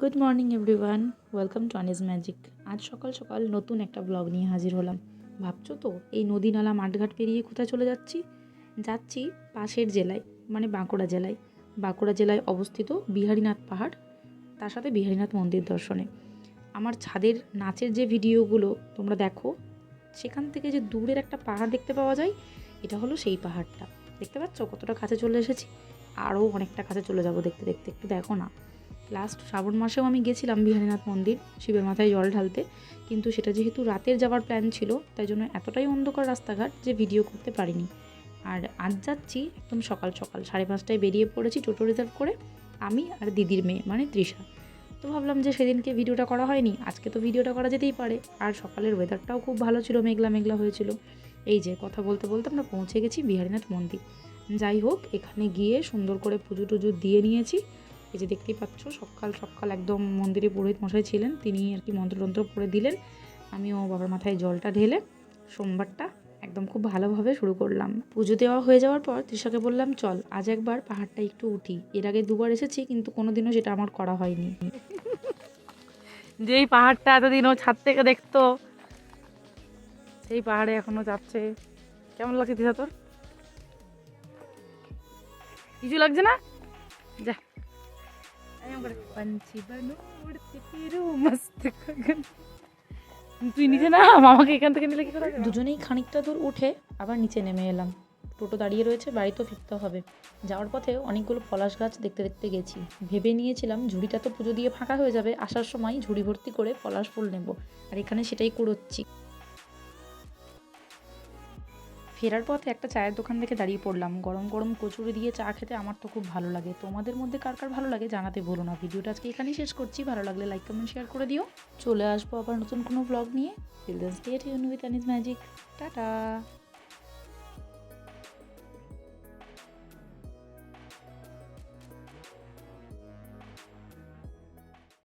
Good morning everyone welcome to Anis magic আজ সকাল সকাল নতুন একটা ব্লগ নিয়ে হাজির হলাম। ভাবছ তো, এই নদী নালা মাঠঘাট পেরিয়ে কোথায় চলে যাচ্ছি? যাচ্ছি পাশের জেলায় মানে বাঁকুড়া জেলায়। বাঁকুড়া জেলায় অবস্থিত বিহারীনাথ পাহাড়, তার সাথে বিহারীনাথ মন্দির দর্শনে। আমার ছাদের নাচের যে ভিডিওগুলো তোমরা দেখো, সেখান থেকে যে দূরের একটা পাহাড় দেখতে পাওয়া যায়, এটা হলো সেই পাহাড়টা। দেখতে পাচ্ছ কতটা কাছে চলে এসেছি? আরও অনেকটা কাছে চলে যাব দেখতে দেখতে, একটু দেখো না। লাস্ট শ্রাবণ মাসেও আমি গেছিলাম বিহারীনাথ মন্দির, শিবের মাথায় জল ঢালতে। কিন্তু সেটা যেহেতু রাতের যাওয়ার প্ল্যান ছিল, তাই জন্য এতটাই অন্ধকার রাস্তাঘাট যে ভিডিও করতে পারিনি। আর আজ যাচ্ছি একদম সকাল সকাল, সাড়ে পাঁচটায় বেরিয়ে পড়েছি টোটো রিজার্ভ করে আমি আর দিদির মেয়ে মানে তৃষা। তো ভাবলাম যে সেদিনকে ভিডিওটা করা হয়নি, আজকে তো ভিডিওটা করা যেতেই পারে। আর সকালের ওয়েদারটাও খুব ভালো ছিল, মেঘলা মেঘলা হয়েছিল। এই যে কথা বলতে বলতে আমরা পৌঁছে গেছি বিহারীনাথ মন্দির। যাই হোক, এখানে গিয়ে সুন্দর করে পুজো টুজো দিয়ে নিয়েছি। এই যে দেখতেই পাচ্ছ, সকাল সকাল একদম মন্দিরে পুরোহিত মশাই ছিলেন, তিনি আর কি মন্ত্রতন্ত্র করে দিলেন। আমিও বাবার মাথায় জলটা ঢেলে সোমবারটা একদম খুব ভালোভাবে শুরু করলাম। পুজো দেওয়া হয়ে যাওয়ার পর তৃষাকে বললাম, চল, আজ একবার পাহাড়টা একটু উঠি। এর আগে দুবার এসেছি, কিন্তু কোনোদিনও সেটা আমার করা হয়নি। যেই পাহাড়টা এতদিন ও ছাদ থেকে দেখতো, সেই পাহাড়ে এখনও যাচ্ছে। কেমন লাগছে দিশা তোর? কিছু লাগছে না? যা। তুই নিচে না মামাকে এখান থেকে নিলে কি করে দুজনেই খানিকটা দূর উঠে আবার নিচে নেমে এলাম। টোটো দাঁড়িয়ে রয়েছে, বাড়িতেও ফিরতে হবে। যাওয়ার পথে অনেকগুলো পলাশ গাছ দেখতে দেখতে গেছি। ভেবে নিয়েছিলাম, ঝুড়িটা তো পুজো দিয়ে ফাঁকা হয়ে যাবে, আসার সময় ঝুড়ি ভর্তি করে পলাশ ফুল নেব। আর এখানে সেটাই কুড়োচ্ছি। ফেরার পথে একটা চায়ের দোকান দেখে দাঁড়িয়ে পড়লাম। গরম গরম কচুরি দিয়ে চা খেতে আমার তো খুব ভালো লাগে। তোমাদের মধ্যে কার কার ভালো লাগে জানাতে ভুলো না। ভিডিওটা আজকে এখানেই শেষ করছি। ভালো লাগলে লাইক কমেন্ট শেয়ার করে দিও। চলে আসব আবার নতুন কোনো ব্লগ নিয়ে। Tune with Anis magic tata!